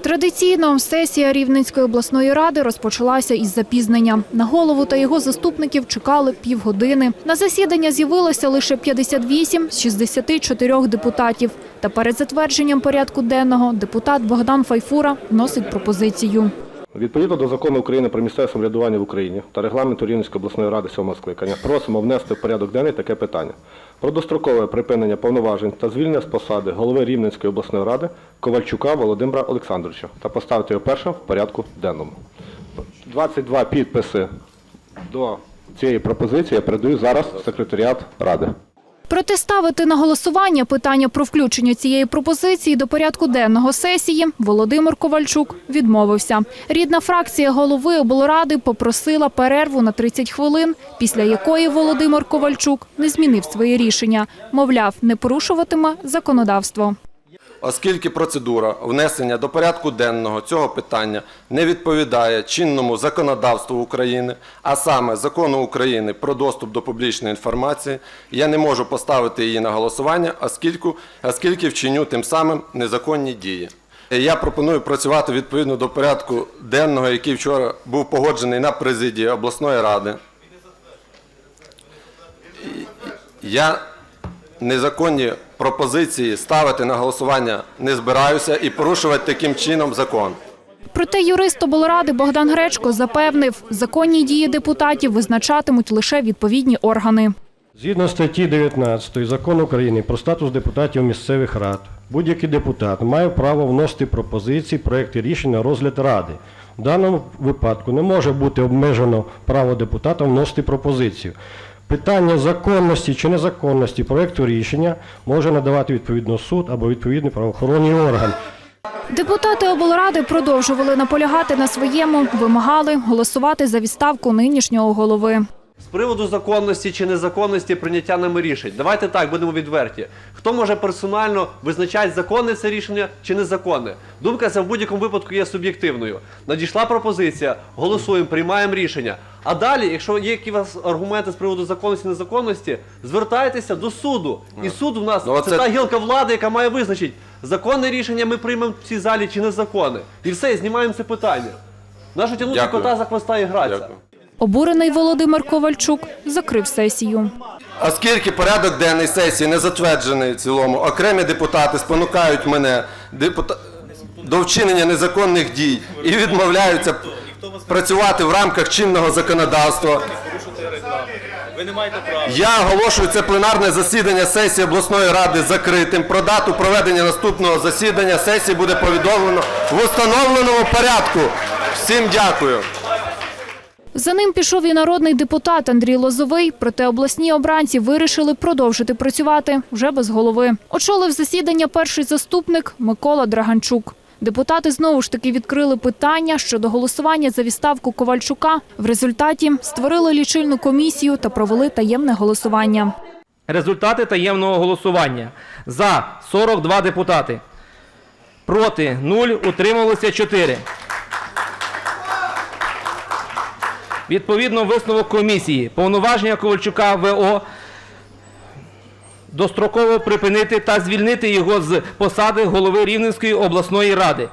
Традиційно сесія Рівненської обласної ради розпочалася із запізнення. На голову та його заступників чекали півгодини. На засідання з'явилося лише 58 з 64 депутатів. Та перед затвердженням порядку денного депутат Богдан Файфура вносить пропозицію. Відповідно до закону України про місцеве самоврядування в Україні та регламенту Рівненської обласної ради сьомого скликання просимо внести в порядок денний таке питання про дострокове припинення повноважень та звільнення з посади голови Рівненської обласної ради Ковальчука Володимира Олександровича та поставити його першим в порядку денному. 22 підписи до цієї пропозиції я передаю зараз в секретаріат ради. Проте ставити на голосування питання про включення цієї пропозиції до порядку денного сесії Володимир Ковальчук відмовився. Рідна фракція голови облради попросила перерву на 30 хвилин, після якої Володимир Ковальчук не змінив своє рішення. Мовляв, не порушуватиме законодавство. Оскільки процедура внесення до порядку денного цього питання не відповідає чинному законодавству України, а саме закону України про доступ до публічної інформації, я не можу поставити її на голосування, оскільки, оскільки вчиню тим самим незаконні дії. Я пропоную працювати відповідно до порядку денного, який вчора був погоджений на президії обласної ради. Я незаконні пропозиції ставити на голосування не збираюся і порушувати таким чином закон. Проте юрист облради Богдан Гречко запевнив, законні дії депутатів визначатимуть лише відповідні органи. Згідно статті 19 Закону України про статус депутатів місцевих рад, будь-який депутат має право вносити пропозиції, проекти рішень на розгляд ради. В даному випадку не може бути обмежено право депутата вносити пропозицію. Питання законності чи незаконності проєкту рішення може надавати відповідно суд або відповідний правоохоронний орган. Депутати облради продовжували наполягати на своєму, вимагали голосувати за відставку нинішнього голови. З приводу законності чи незаконності прийняття нами рішень. Давайте так, будемо відверті. Хто може персонально визначати, законне це рішення чи незаконне? Думка ця в будь-якому випадку є суб'єктивною. Надійшла пропозиція, голосуємо, приймаємо рішення. А далі, якщо є які у вас аргументи з приводу законності незаконності, звертайтеся до суду. І суд у нас Ну, це оце- та гілка влади, яка має визначити, законне рішення ми приймемо в цій залі чи незаконне. І все, і знімаємо це питання. Нащо тягнути кота за хвоста і гратися? Дякую. Обурений Володимир Ковальчук закрив сесію. Оскільки порядок денний сесії не затверджений в цілому, окремі депутати спонукають мене депута- до вчинення незаконних дій і відмовляються працювати в рамках чинного законодавства. Я оголошую це пленарне засідання сесії обласної ради закритим. Про дату проведення наступного засідання сесії буде повідомлено в установленому порядку. Всім дякую. За ним пішов і народний депутат Андрій Лозовий, проте обласні обранці вирішили продовжити працювати вже без голови. Очолив засідання перший заступник Микола Драганчук. Депутати знову ж таки відкрили питання щодо голосування за відставку Ковальчука. В результаті створили лічильну комісію та провели таємне голосування. Результати таємного голосування. За 42 депутати. Проти 0, утрималося 4. Відповідно, висновок комісії. Повноваження Ковальчука ВО достроково припинити та звільнити його з посади голови Рівненської обласної ради.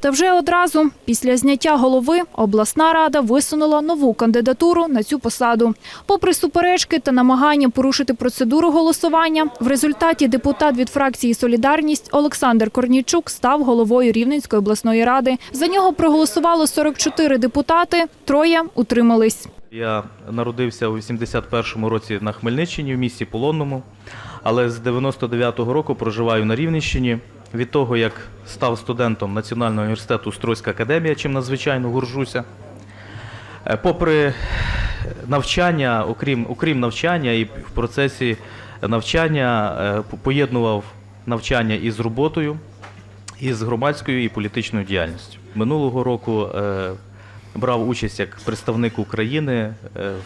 Та вже одразу після зняття голови обласна рада висунула нову кандидатуру на цю посаду. Попри суперечки та намагання порушити процедуру голосування, в результаті депутат від фракції Солідарність Олександр Корнійчук став головою Рівненської обласної ради. За нього проголосувало 44 депутати, троє утримались. Я народився у 81-му році на Хмельниччині, в місті Полонному, але з 99-го року проживаю на Рівненщині. Від того, як став студентом Національного університету Стройська академія, чим надзвичайно горжуся. Е, Попри навчання, окрім, окрім навчання і в процесі навчання е, поєднував навчання із роботою, із громадською і політичною діяльністю. Минулого року е, брав участь як представник України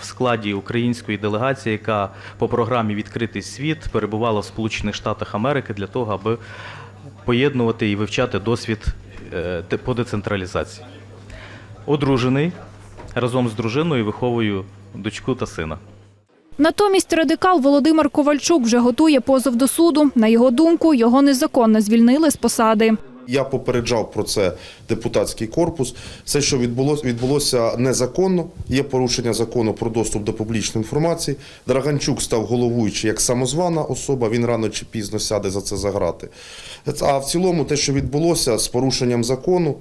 в складі української делегації, яка по програмі Відкритий світ перебувала в Сполучених Штатах Америки для того, аби поєднувати і вивчати досвід е, по децентралізації. Одружений разом з дружиною виховую дочку та сина. Натомість радикал Володимир Ковальчук вже готує позов до суду. На його думку, його незаконно звільнили з посади. Я попереджав про це депутатський корпус. Все, що відбулося, відбулося незаконно. Є порушення закону про доступ до публічної інформації. Драганчук став головуючий як самозвана особа. Він рано чи пізно сяде за це заграти. А в цілому, те, що відбулося з порушенням закону.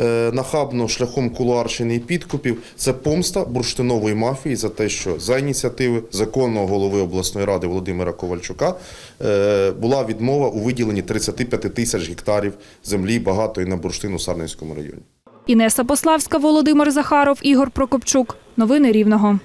Е, Нахабно шляхом кулуарщини і підкупів це помста бурштинової мафії за те, що за ініціативи законного голови обласної ради Володимира Ковальчука е, була відмова у виділенні 35 тисяч гектарів землі багатої на бурштину у Сарненському районі. Інеса Пославська, Володимир Захаров, Ігор Прокопчук. Новини Рівного.